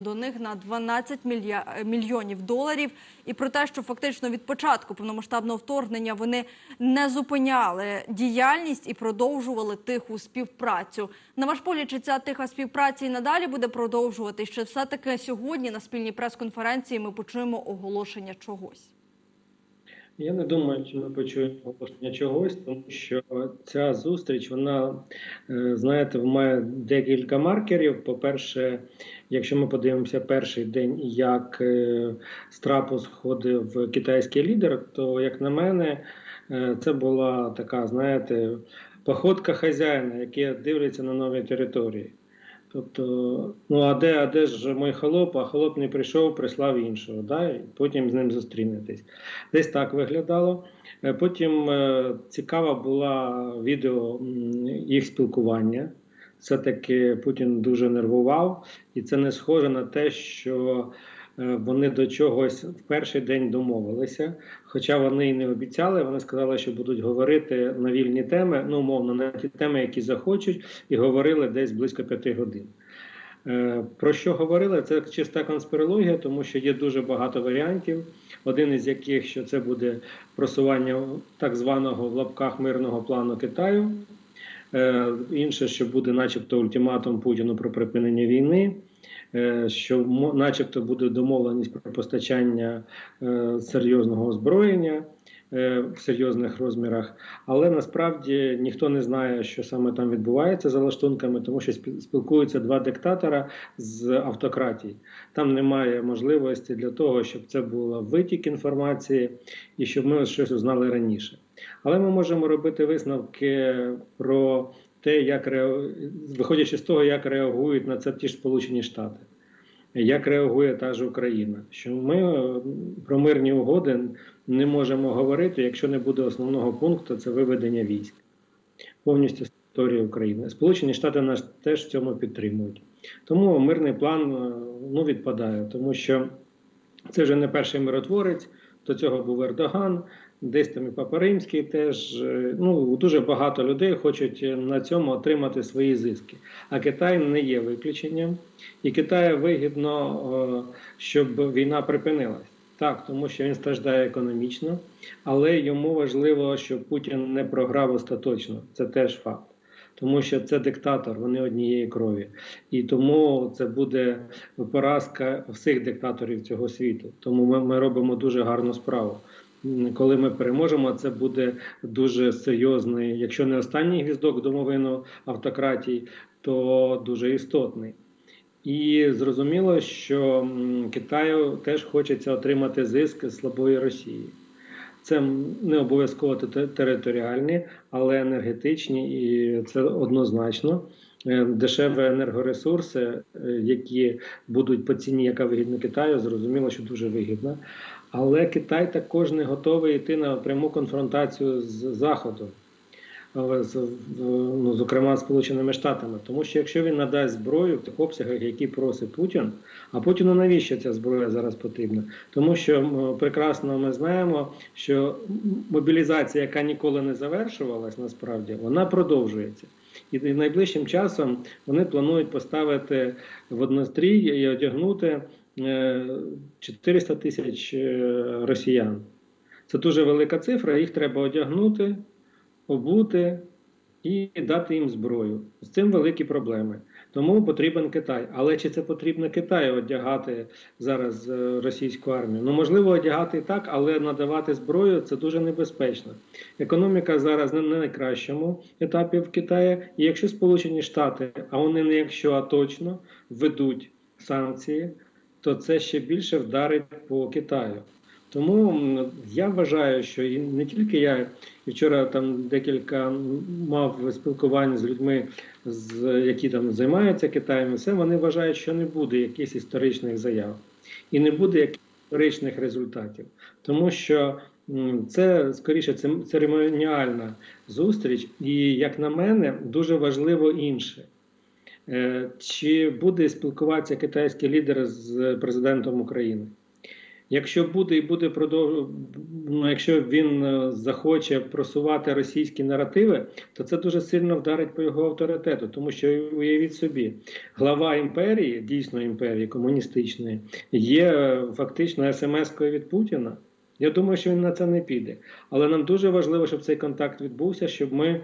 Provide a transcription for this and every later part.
до них на 12 мілья- мільйонів доларів, і про те, що фактично від початку повномасштабного вторгнення вони не зупиняли діяльність і продовжували тиху співпрацю. На ваш погляд, чи ця тиха співпраця і надалі буде продовжувати? Чи все таки сьогодні на спільній прес-конференції ми почуємо оголошення чогось? Я не думаю, що ми почуємо оголошення чогось, тому що ця зустріч, вона, е, знаєте, має декілька маркерів. По-перше, якщо ми подивимося перший день, як е, з трапу сходив китайський лідер, то, як на мене, е, це була така, знаєте, походка хазяїна, який дивиться на нові території. Тобто, ну а де, а де ж мой холоп, а холоп не прийшов, прислав іншого, да? і потім з ним зустрінетесь. Десь так виглядало. Е, Потім е, цікава була відео їх спілкування. Все-таки Путін дуже нервував, і це не схоже на те, що вони до чогось в перший день домовилися. Хоча вони і не обіцяли, вони сказали, що будуть говорити на вільні теми, ну умовно, на ті теми, які захочуть, і говорили десь близько п'яти годин. Е, Про що говорили? Це чиста конспірологія, тому що є дуже багато варіантів. Один із яких що це буде просування так званого в лапках мирного плану Китаю. Е, Інше, що буде, начебто, ультиматум Путіну про припинення війни, е, що начебто буде домовленість про постачання е, серйозного озброєння е, в серйозних розмірах. Але насправді ніхто не знає, що саме там відбувається за лаштунками, тому що спі- спілкуються два диктатора з автократії. Там немає можливості для того, щоб це був витік інформації і щоб ми щось узнали раніше. Але ми можемо робити висновки про те, як ре- виходячи з того, як реагують на це ті ж Сполучені Штати, як реагує та ж Україна. Що ми е, про мирні угоди не можемо говорити, якщо не буде основного пункту це виведення військ повністю з території України. Сполучені Штати нас теж в цьому підтримують. Тому мирний план е, ну, відпадає, тому що це вже не перший миротворець. До цього був Ердоган, десь там і Папа Римський теж. Е, Ну, дуже багато людей хочуть е, на цьому отримати свої зиски. А Китай не є виключенням. І Китаю вигідно, е, щоб війна припинилась. Так, тому що він страждає економічно, але йому важливо, щоб Путін не програв остаточно. Це теж факт. Тому що це диктатор, вони однієї крові. І тому це буде поразка всіх диктаторів цього світу. Тому ми, ми робимо дуже гарну справу. Коли ми переможемо, це буде дуже серйозний, якщо не останній гвіздок домовину автократій, то дуже істотний. І зрозуміло, що Китаю теж хочеться отримати зиск слабої Росії. Це не обов'язково територіальні, але енергетичні, і це однозначно. Е, Дешеві енергоресурси, е, які будуть по ціні, яка вигідна Китаю, зрозуміло, що дуже вигідна. Але Китай також не готовий йти на пряму конфронтацію з Заходом, з, ну, зокрема Сполученими Штатами. Тому що якщо він надасть зброю в тих обсягах, які просить Путін, а Путіну навіщо ця зброя зараз потрібна? Тому що прекрасно ми знаємо, що мобілізація, яка ніколи не завершувалась, насправді вона продовжується. І найближчим часом вони планують поставити в однострій і одягнути е, 400 тисяч е, росіян. Це дуже велика цифра, їх треба одягнути, обути і дати їм зброю. З цим великі проблеми. Тому потрібен Китай. Але чи це потрібно Китаю одягати зараз е, російську армію? Ну можливо, одягати і так, але надавати зброю це дуже небезпечно. Економіка зараз не на найкращому етапі в Китаї. І якщо Сполучені Штати, а вони не якщо, а точно введуть санкції, то це ще більше вдарить по Китаю. Тому я вважаю, що і не тільки я, вчора там декілька мав спілкування з людьми, з, які там займаються Китаєм, і все вони вважають, що не буде якихось історичних заяв і не буде якихось історичних результатів. Тому що це скоріше церемоніальна зустріч, і, як на мене, дуже важливо інше. Е, Чи буде спілкуватися китайський лідер з президентом України? Якщо буде і буде продов... ну, якщо він е, захоче просувати російські наративи, то це дуже сильно вдарить по його авторитету, тому що уявіть собі, глава імперії, дійсно імперії комуністичної, є е, фактично смс-кою від Путіна. Я думаю, що він на це не піде. Але нам дуже важливо, щоб цей контакт відбувся, щоб ми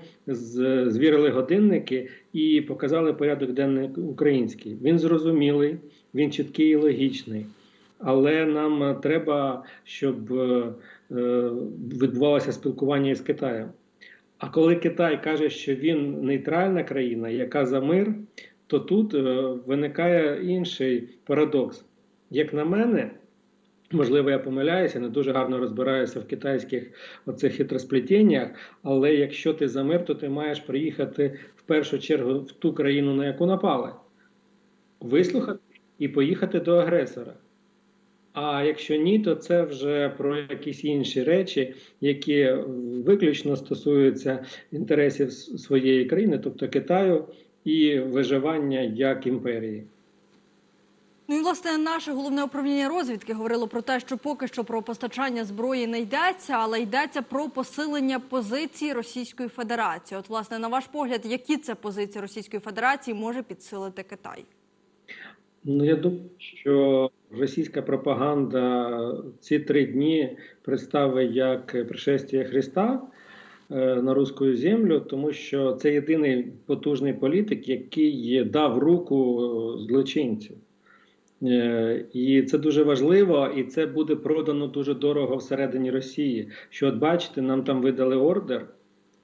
звірили годинники і показали порядок денний український. Він зрозумілий, він чіткий і логічний. Але нам е, треба, щоб е, е, відбувалося спілкування із Китаєм. А коли Китай каже, що він нейтральна країна, яка за мир, то тут виникає інший парадокс. Як на мене, можливо, я помиляюся, не дуже гарно розбираюся в китайських оцих хитросплетіннях, але якщо ти за мир, то ти маєш приїхати в першу чергу в ту країну, на яку напали, вислухати і поїхати до агресора. А якщо ні, то це вже про якісь інші речі, які виключно стосуються інтересів своєї країни, тобто Китаю, і виживання як імперії. Ну і власне наше головне управління розвідки говорило про те, що поки що про постачання зброї не йдеться, але йдеться про посилення позицій Російської Федерації. От, власне, на ваш погляд, які це позиції Російської Федерації може підсилити Китай? Ну, я думаю, що російська пропаганда ці три дні представить як пришестя Христа е, на руську землю, тому що це єдиний потужний політик, який дав руку е, злочинцю. Е, І це дуже важливо, і це буде продано дуже дорого всередині Росії. Що, от бачите, нам там видали ордер,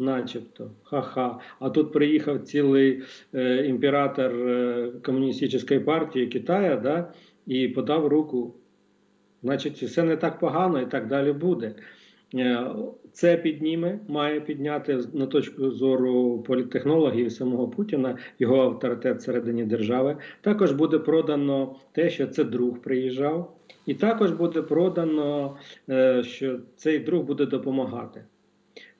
начебто, ха-ха. А тут приїхав цілий е, імператор е, комуністичної партії Китая, да, і подав руку. Значить, все не так погано і так далі буде. Е, Це підніме, має підняти на точку зору політтехнологів самого Путіна його авторитет всередині держави. Також буде продано те, що це друг приїжджав, і також буде продано, е, що цей друг буде допомагати.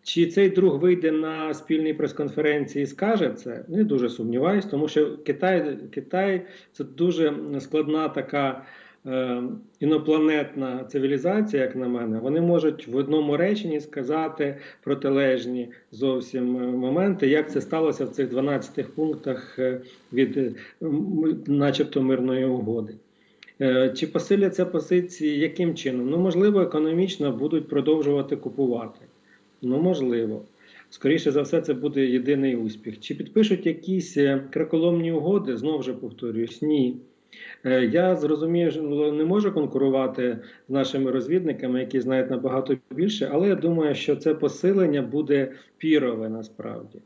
Чи цей друг вийде на спільній прес-конференції і скаже це? Не дуже сумніваюсь, тому що Китай, Китай це дуже складна така е, інопланетна цивілізація, як на мене. Вони можуть в одному реченні сказати протилежні зовсім е, моменти, як це сталося в цих 12 пунктах е, від е, начебто мирної угоди. Чи посиляться позиції яким чином? Ну, можливо, економічно будуть продовжувати купувати. Ну, можливо. Скоріше за все, це буде єдиний успіх. Чи підпишуть якісь е, краколомні угоди? Знову ж повторююсь, ні. Е, Я зрозумію, що не можу конкурувати з нашими розвідниками, які знають набагато більше, але я думаю, що це посилення буде пірове насправді.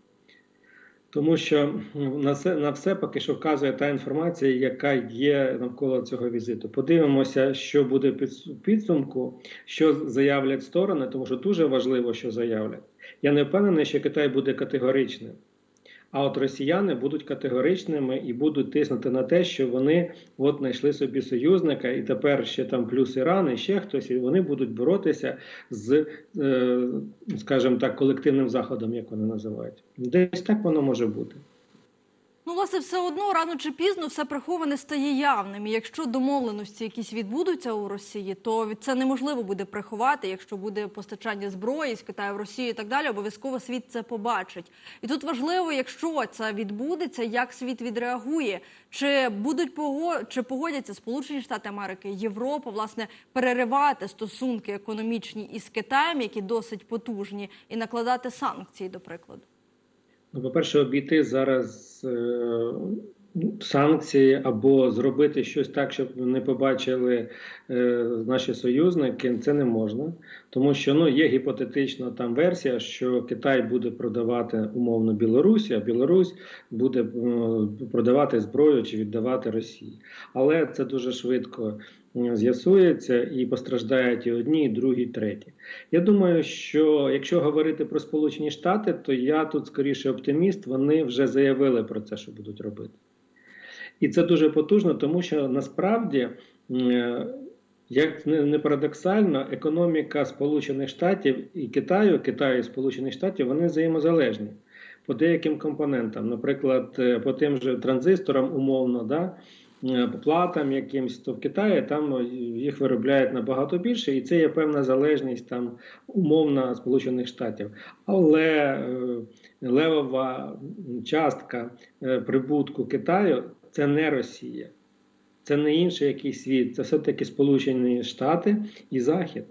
Тому що на все, на все поки що вказує та інформація, яка є навколо цього візиту. Подивимося, що буде під підсумку, що заявлять сторони, тому що дуже важливо, що заявлять. Я не впевнений, що Китай буде категоричним. А от росіяни будуть категоричними і будуть тиснути на те, що вони от знайшли собі союзника, і тепер ще там плюс Іран, і ще хтось, і вони будуть боротися з, е, скажімо так, колективним заходом, як вони називають. Десь так воно може бути. Ну, власне, все одно рано чи пізно все приховане стає явним. І якщо домовленості якісь відбудуться у Росії, то від- це неможливо буде приховати. Якщо буде постачання зброї з Китаю в Росію і так далі, обов'язково світ це побачить. І тут важливо, якщо це відбудеться, як світ відреагує, чи будуть пого... чи погодяться Сполучені Штати Америки, Європа, власне, переривати стосунки економічні із Китаєм, які досить потужні, і накладати санкції, до прикладу. Ну, по-перше, обійти зараз е, санкції або зробити щось так, щоб не побачили е, наші союзники, це не можна. Тому що ну, є гіпотетична там версія, що Китай буде продавати умовно Білорусі, а Білорусь буде е, продавати зброю чи віддавати Росії. Але це дуже швидко з'ясується і постраждають і одні, і другі, і треті. Я думаю, що якщо говорити про Сполучені Штати, то я тут скоріше оптиміст. Вони вже заявили про це, що будуть робити. І це дуже потужно, тому що насправді, як не не парадоксально, економіка Сполучених Штатів і Китаю, Китаю і Сполучених Штатів, вони взаємозалежні по деяким компонентам. Наприклад, е, по тим же транзисторам, умовно, да, е, платам якимсь, то в Китаї там е, їх виробляють набагато більше, і це є певна залежність там умовна Сполучених Штатів. Але е, левова частка е, прибутку Китаю це не Росія, це не інший якийсь світ, це все-таки Сполучені Штати і Захід.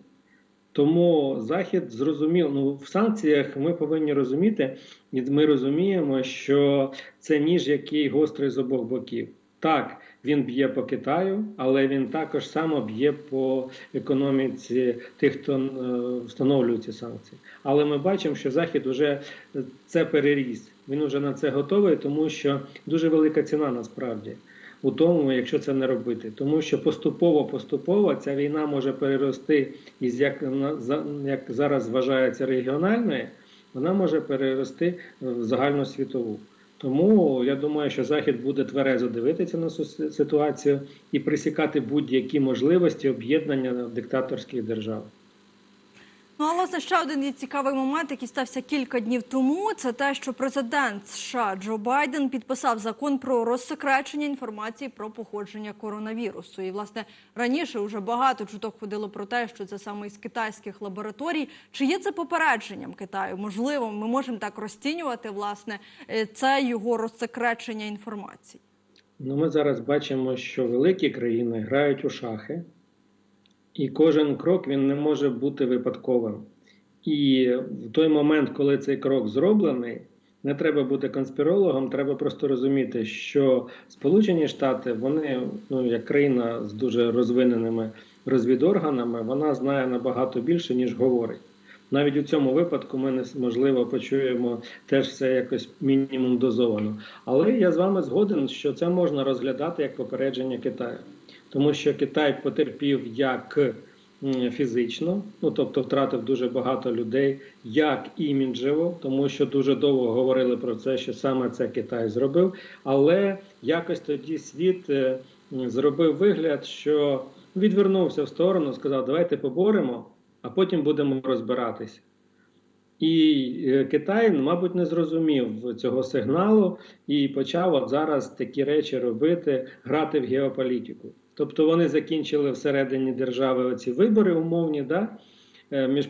Тому Захід зрозумів, ну в санкціях ми повинні розуміти, і ми розуміємо, що це ніж, який гострий з обох боків. Так, він б'є по Китаю, але він також само б'є по економіці тих, хто е, встановлює ці санкції. Але ми бачимо, що Захід вже це переріс. Він вже на це готовий, тому що дуже велика ціна насправді у тому, якщо це не робити, тому що поступово-поступово ця війна може перерости із як як зараз вважається регіональної, вона може перерости в загальносвітову. Тому я думаю, що Захід буде тверезо дивитися на ситуацію і присікати будь-які можливості об'єднання диктаторських держав. Ну, а власне ще один є цікавий момент, який стався кілька днів тому. Це те, що президент США Джо Байден підписав закон про розсекречення інформації про походження коронавірусу. І власне раніше вже багато чуток ходило про те, що це саме із китайських лабораторій. Чи є це попередженням Китаю? Можливо, ми можемо так розцінювати власне е, це його розсекречення інформації. Ну, ми зараз бачимо, що великі країни грають у шахи, і кожен крок він не може бути випадковим. І в той момент, коли цей крок зроблений, не треба бути конспірологом, треба просто розуміти, що Сполучені Штати, вони, ну як країна з дуже розвиненими розвідорганами, вона знає набагато більше, ніж говорить. Навіть у цьому випадку ми не- можливо почуємо теж все якось мінімум дозовано. Але я з вами згоден, що це можна розглядати як попередження Китаю, тому що Китай потерпів як фізично, ну тобто втратив дуже багато людей, як іміджево, тому що дуже довго говорили про це, що саме це Китай зробив. Але якось тоді світ е, зробив вигляд, що відвернувся в сторону, сказав, давайте поборемо, а потім будемо розбиратися. І е, Китай, мабуть, не зрозумів цього сигналу і почав от зараз такі речі робити, грати в геополітику. Тобто вони закінчили всередині держави оці вибори умовні, да? е, між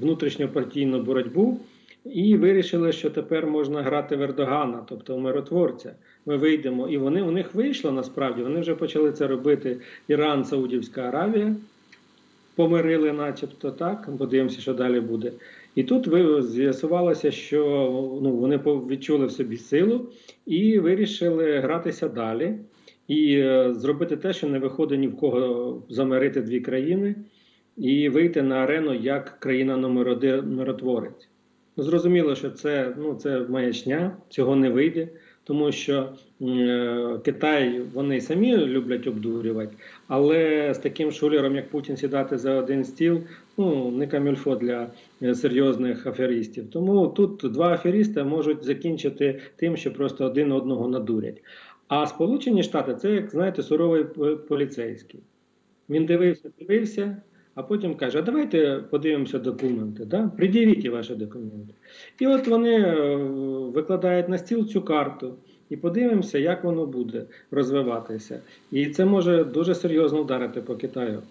внутрішньопартійну боротьбу, і вирішили, що тепер можна грати в Ердогана, тобто в миротворця. Ми вийдемо, і вони у них вийшло насправді. Вони вже почали це робити Іран, Саудівська Аравія помирили, начебто так. Подивимося, що далі буде. І тут з'ясувалося, що ну, вони відчули в собі силу і вирішили гратися далі і е, зробити те, що не виходить ні в кого замирити дві країни, і вийти на арену як країна номер один миротворець. Ну, зрозуміло, що це, ну, це маячня, цього не вийде, тому що е, Китай вони самі люблять обдурювати, але з таким шулером, як Путін, сідати за один стіл, ну не камільфо для е, серйозних аферистів. Тому тут два афериста можуть закінчити тим, що просто один одного надурять. А Сполучені Штати це, як знаєте, суровий поліцейський. Він дивився, дивився, а потім каже: а давайте подивимося документи. Да? Пред'явіть ваші документи. І от вони е, викладають на стіл цю карту. І подивимося, як воно буде розвиватися. І це може дуже серйозно вдарити по Китаю,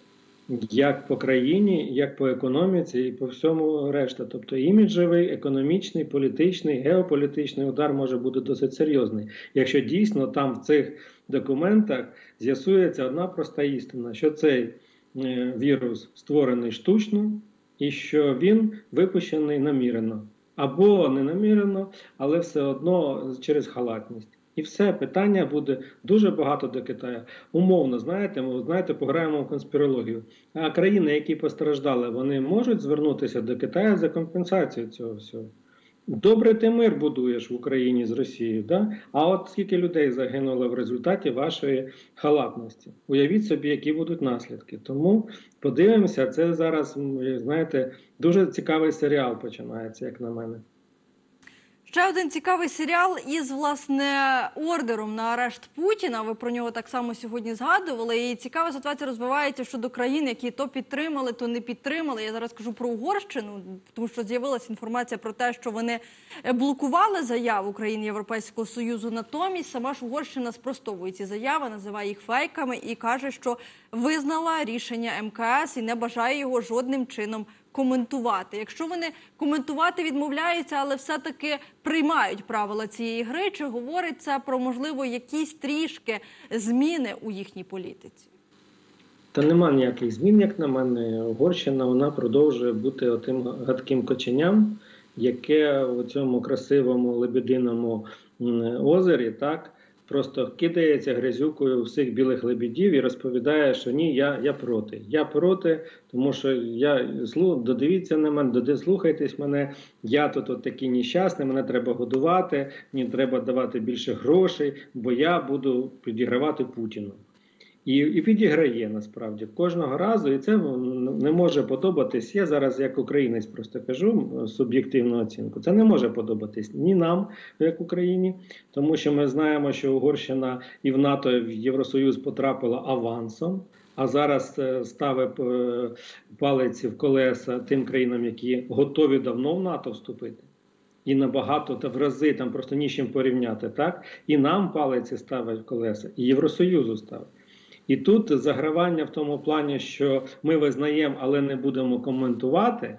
як по країні, як по економіці, і по всьому решта. Тобто іміджевий, економічний, політичний, геополітичний удар може бути досить серйозний, якщо дійсно там в цих документах з'ясується одна проста істина, що цей е, вірус створений штучно і що він випущений намірено. Або не намірено, але все одно через халатність. І все питання буде дуже багато до Китаю. Умовно, знаєте, ми знаєте, пограємо в конспірологію. А країни, які постраждали, вони можуть звернутися до Китаю за компенсацією цього всього. Добре, ти мир будуєш в Україні з Росією, да? а от скільки людей загинуло в результаті вашої халатності. Уявіть собі, які будуть наслідки. Тому подивимося, це зараз, знаєте, дуже цікавий серіал починається, як на мене. Ще один цікавий серіал із власне ордером на арешт Путіна. Ви про нього так само сьогодні згадували. І цікава ситуація розвивається щодо країн, які то підтримали, то не підтримали. Я зараз кажу про Угорщину, тому що з'явилася інформація про те, що вони е, блокували заяву країн Європейського союзу. Натомість сама ж Угорщина спростовує ці заяви, називає їх фейками і каже, що визнала рішення МКС і не бажає його жодним чином коментувати. Якщо вони коментувати відмовляються, але все-таки приймають правила цієї гри, чи говорить це про можливо якісь трішки зміни у їхній політиці? Та нема ніяких змін, як на мене. Угорщина вона продовжує бути отим гадким коченям, яке у цьому красивому лебединому озері так просто кидається грязюкою всіх білих лебідів і розповідає, що ні, я, я проти. Я проти, тому що я додивіться на мене, доди, слухайтесь мене. Я тут от такий нещасний, мене треба годувати, мені треба давати більше грошей, бо я буду підігравати Путіну. І, і підіграє насправді кожного разу, і це не може подобатись. Я зараз, як українець, просто кажу суб'єктивну оцінку. Це не може подобатись ні нам, як Україні, тому що ми знаємо, що Угорщина і в НАТО, і в Євросоюз потрапила авансом. А зараз е, ставить е, палиці в колеса тим країнам, які готові давно в НАТО вступити. І набагато та в рази там просто нічим порівняти, так? І нам палиці ставить колеса, і Євросоюзу ставить. І тут загравання в тому плані, що ми визнаємо, але не будемо коментувати.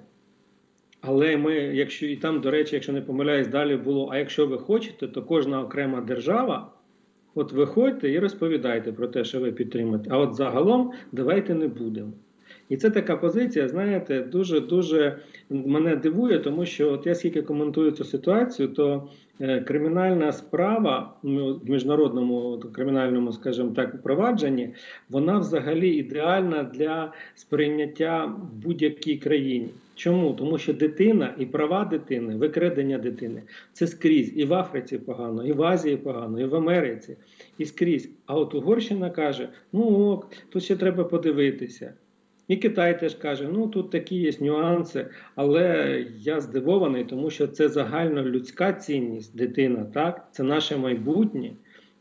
Але ми, якщо і там, до речі, якщо не помиляюсь, далі було: а якщо ви хочете, то кожна окрема держава, от виходьте і розповідайте про те, що ви підтримуєте. А от загалом давайте не будемо. І це така позиція, знаєте, дуже дуже мене дивує, тому що от я скільки коментую цю ситуацію, то е, кримінальна справа в міжнародному кримінальному, скажімо так, провадженні, вона взагалі ідеальна для сприйняття будь-якій країні. Чому? Тому що дитина і права дитини, викрадення дитини це скрізь і в Африці погано, і в Азії погано, і в Америці, і скрізь. А от Угорщина каже: ну ок, тут ще треба подивитися. І Китай теж каже, ну тут такі є нюанси, але я здивований, тому що це загальнолюдська цінність дитина, так? Це наше майбутнє.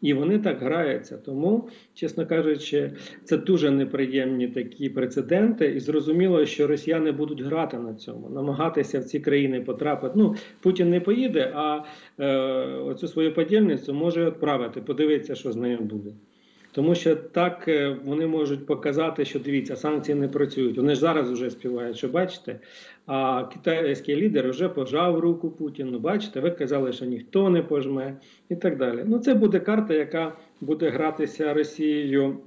І вони так граються. Тому, чесно кажучи, це дуже неприємні такі прецеденти, і зрозуміло, що росіяни будуть грати на цьому, намагатися в ці країни потрапити. Ну, Путін не поїде, а е, оцю свою подільницю може відправити, подивитися, що з нею буде. Тому що так е, вони можуть показати, що дивіться, санкції не працюють. Вони ж зараз вже співають, що бачите. А китайський лідер вже пожав руку Путіну. Бачите, ви казали, що ніхто не пожме і так далі. Ну, це буде карта, яка буде гратися Росією.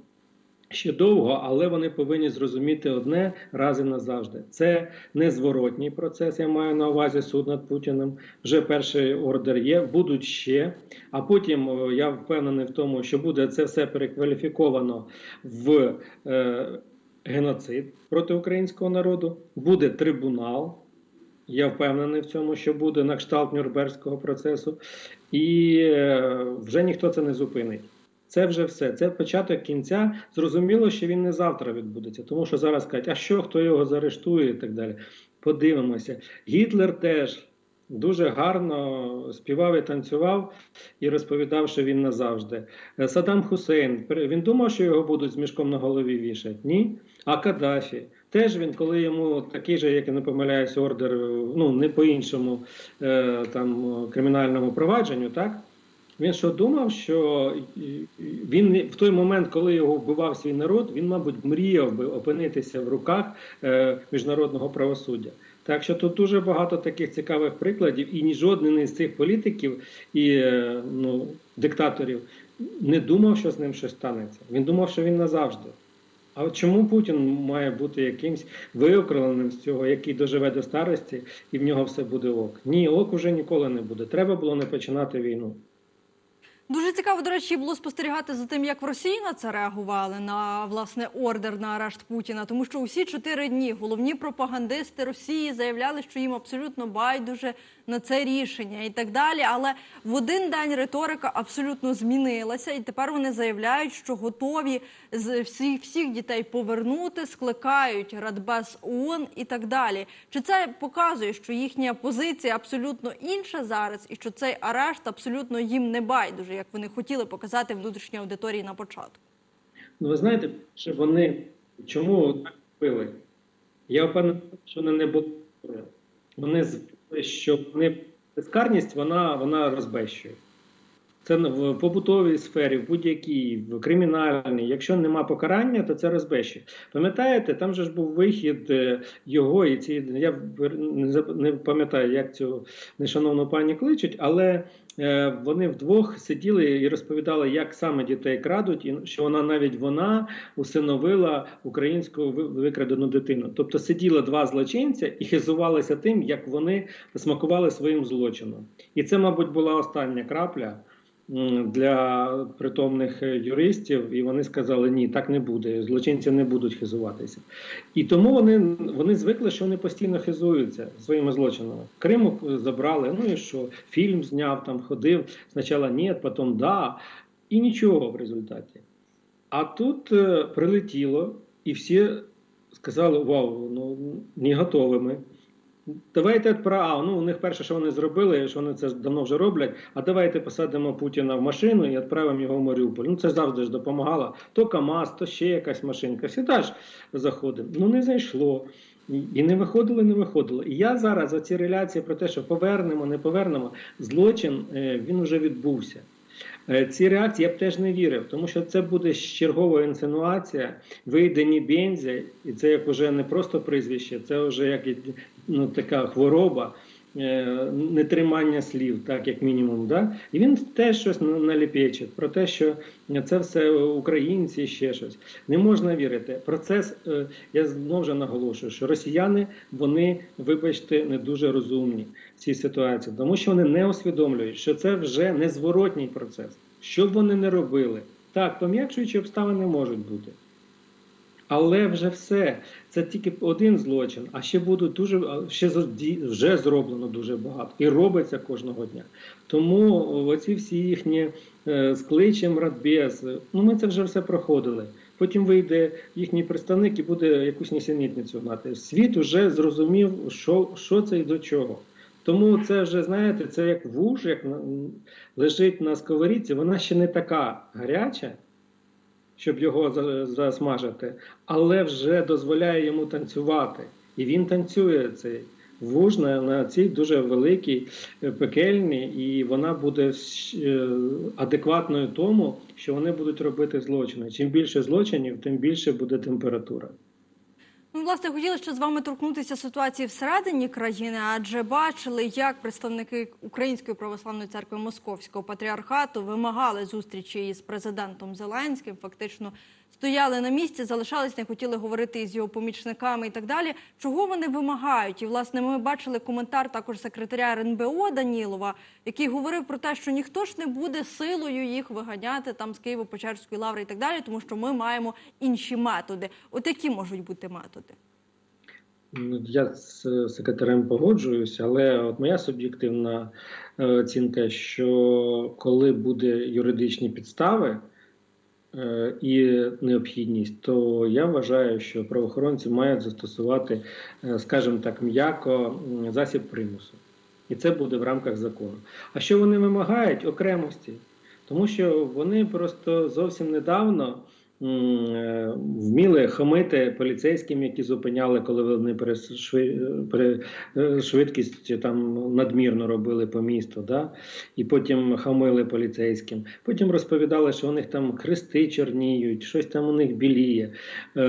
Ще довго, але вони повинні зрозуміти одне раз і назавжди. Це незворотній процес. Я маю на увазі суд над Путіним. Вже перший ордер є, будуть ще. А потім я впевнений в тому, що буде це все перекваліфіковано в е, геноцид проти українського народу. Буде трибунал. Я впевнений в цьому, що буде на кшталт Нюрнберзького процесу, і е, вже ніхто це не зупинить. Це вже все. Це початок кінця. Зрозуміло, що він не завтра відбудеться, тому що зараз кажуть, а що, хто його заарештує і так далі. Подивимося. Гітлер теж дуже гарно співав і танцював і розповідав, що він назавжди. Саддам Хусейн, він думав, що його будуть з мішком на голові вішати? Ні. А Каддафі. Теж він, коли йому такий же, як я не помиляюсь, ордер, ну не по іншому е, там кримінальному провадженню, так? Він що думав, що він в той момент, коли його вбивав свій народ, він, мабуть, мріяв би опинитися в руках е, міжнародного правосуддя. Так що тут дуже багато таких цікавих прикладів, і ні жоден із цих політиків і е, ну, диктаторів не думав, що з ним щось станеться. Він думав, що він назавжди. А чому Путін має бути якимсь виокремленим з цього, який доживе до старості, і в нього все буде ок? Ні, ок уже ніколи не буде. Треба було не починати війну. Дуже цікаво, до речі, було спостерігати за тим, як в Росії на це реагували на власне ордер на арешт Путіна, тому що усі чотири дні головні пропагандисти Росії заявляли, що їм абсолютно байдуже на це рішення і так далі. Але в один день риторика абсолютно змінилася, і тепер вони заявляють, що готові з всіх всіх дітей повернути, скликають Радбез ООН і так далі. Чи це показує, що їхня позиція абсолютно інша зараз, і що цей арешт абсолютно їм не байдуже, як вони хотіли показати внутрішній аудиторії на початку? Ну, ви знаєте, що вони чому так робили? Я впевнений, що вони не були. Вони що вони безкарність вона, вона розбещує. Це в побутовій сфері, в будь-якій, в кримінальній. Якщо нема покарання, то це розбещує. Пам'ятаєте, там же ж був вихід е, його і ці. Я не пам'ятаю, як цю нешановну пані кличуть, але е, вони вдвох сиділи і розповідали, як саме дітей крадуть, і що вона навіть вона усиновила українську викрадену дитину. Тобто сиділи два злочинця і хизувалися тим, як вони смакували своїм злочином. І це, мабуть, була остання крапля для притомних е, юристів, і вони сказали: ні, так не буде. Злочинці не будуть хизуватися. І тому вони, вони звикли, що вони постійно хизуються своїми злочинами. Криму забрали, ну і що? Фільм зняв, там ходив. Спочатку ні, потім да, і нічого в результаті. А тут е, прилетіло, і всі сказали: Вау, ну не готові ми. Давайте про ну у них перше, що вони зробили, що вони це давно вже роблять. А давайте посадимо Путіна в машину і відправимо його в Маріуполь. Ну це завжди ж допомагало. То КАМАЗ, то ще якась машинка. Всіда ж заходимо. Ну не зайшло. І- не виходило, не виходило. І я зараз оці реляції про те, що повернемо, не повернемо, злочин е, він вже відбувся. Е, Ці реакції я б теж не вірив, тому що це буде чергова інсинуація, вийде Нібензя, і це як уже не просто прізвище, це вже як ну, така хвороба, е, нетримання слів, так як мінімум. Да? І він теж щось на- наліпечить про те, що це все українці, ще щось. Не можна вірити. Процес, е, я знову ж наголошую, що росіяни, вони, вибачте, не дуже розумні в цій ситуації, тому що вони не усвідомлюють, що це вже незворотній процес. Що б вони не робили, так, пом'якшуючі обставини можуть бути. Але вже все. Це тільки один злочин, а ще будуть дуже ще вже зроблено дуже багато і робиться кожного дня. Тому оці всі їхні е, з кличем радбез, ну ми це вже все проходили. Потім вийде їхній представник і буде якусь нісенітницю гнати. Світ вже зрозумів, що, що це і до чого. Тому це вже, знаєте, це як вуж, як лежить на сковорідці, вона ще не така гаряча, щоб його за- засмажити, але вже дозволяє йому танцювати. І він танцює цей вуж на, на цій дуже великій, пекельні, і вона буде е, адекватною тому, що вони будуть робити злочини. Чим більше злочинів, тим більше буде температура. Ну, власне, хотіли ще з вами торкнутися ситуації всередині країни, адже бачили, як представники Української православної церкви Московського патріархату вимагали зустрічі із президентом Зеленським. Фактично стояли на місці, залишались, не хотіли говорити із його помічниками і так далі. Чого вони вимагають? І власне ми бачили коментар також секретаря РНБО Данілова, який говорив про те, що ніхто ж не буде силою їх виганяти там з Києво-Печерської лаври і так далі, тому що ми маємо інші методи. От які можуть бути методи? Я з секретарем погоджуюся, але от моя суб'єктивна е, оцінка, що коли буде юридичні підстави і необхідність, то я вважаю, що правоохоронці мають застосувати, е, скажімо так, м'яко засіб примусу. І це буде в рамках закону. А що вони вимагають? Окремості. Тому що вони просто зовсім недавно е, вміли хамити поліцейським, які зупиняли, коли вони е, швидкість там надмірно робили по місту. Да? І потім хамили поліцейським. Потім розповідали, що у них там хрести чорніють, щось там у них біліє, е,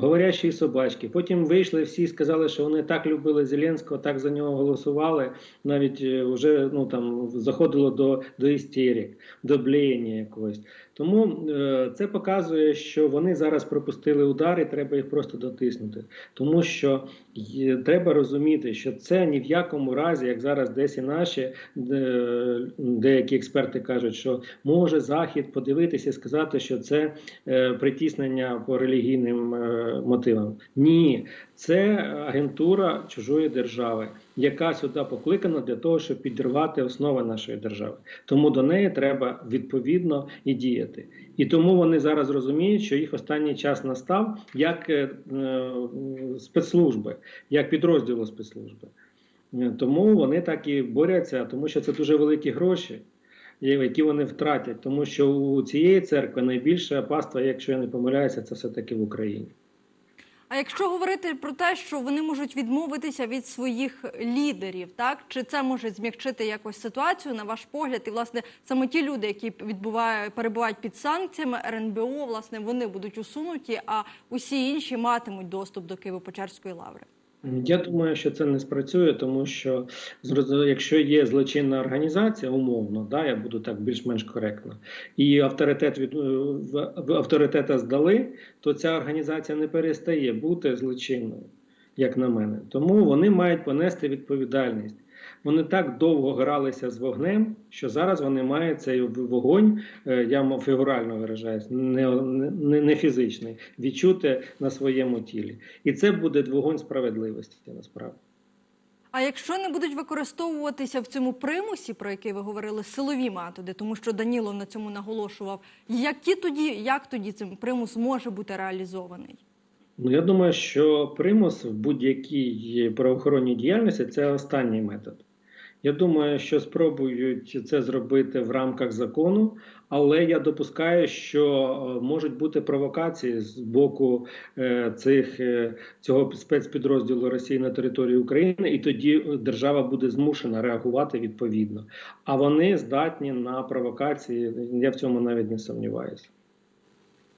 говорящі собачки. Потім вийшли всі і сказали, що вони так любили Зеленського, так за нього голосували. Навіть е, вже ну там заходило до, до істерик, до блеєння якогось. Тому е, це показує, що вони зараз пропустили удар, і треба їх просто дотиснути. Тому що треба розуміти, що це ні в якому разі, як зараз десь і наші деякі експерти кажуть, що може Захід подивитися і сказати, що це е, притіснення по релігійним е, мотивам. Ні, це агентура чужої держави, яка сюди покликана для того, щоб підірвати основи нашої держави. Тому до неї треба відповідно і діяти. І тому вони зараз розуміють, що їх останній час настав як е, е, спецслужби, як підрозділу спецслужби. Е, Тому вони так і борються, тому що це дуже великі гроші, які вони втратять. Тому що у цієї церкви найбільше паства, якщо я не помиляюся, це все таки в Україні. А якщо говорити про те, що вони можуть відмовитися від своїх лідерів, так чи це може змягчити якось ситуацію на ваш погляд? І власне саме ті люди, які відбувають перебувають під санкціями РНБО, власне, вони будуть усунуті, а усі інші матимуть доступ до Києво-Печерської лаври. Я думаю, що це не спрацює, тому що якщо є злочинна організація, умовно, да, я буду так більш-менш коректно, і авторитет від е, авторитета здали, то ця організація не перестає бути злочинною, як на мене. Тому вони мають понести відповідальність. Вони так довго гралися з вогнем, що зараз вони мають цей вогонь, е, я фігурально виражаюсь, не, не, не фізичний, відчути на своєму тілі. І це буде вогонь справедливості насправді. А якщо не будуть використовуватися в цьому примусі, про який ви говорили, силові методи, тому що Данілов на цьому наголошував, які тоді, як тоді цим примус може бути реалізований? Ну, я думаю, що примус в будь-якій правоохоронній діяльності це останній метод. Я думаю, що спробують це зробити в рамках закону, але я допускаю, що е, можуть бути провокації з боку е, цих е, цього спецпідрозділу Росії на території України, і тоді держава буде змушена реагувати відповідно. А вони здатні на провокації. Я в цьому навіть не сумніваюся.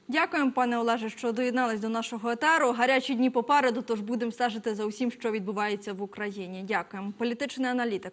Дякуємо, пане Олеже, що доєднались до нашого етеру. Гарячі дні попереду, тож будемо стежити за усім, що відбувається в Україні. Дякуємо. Політичний аналітик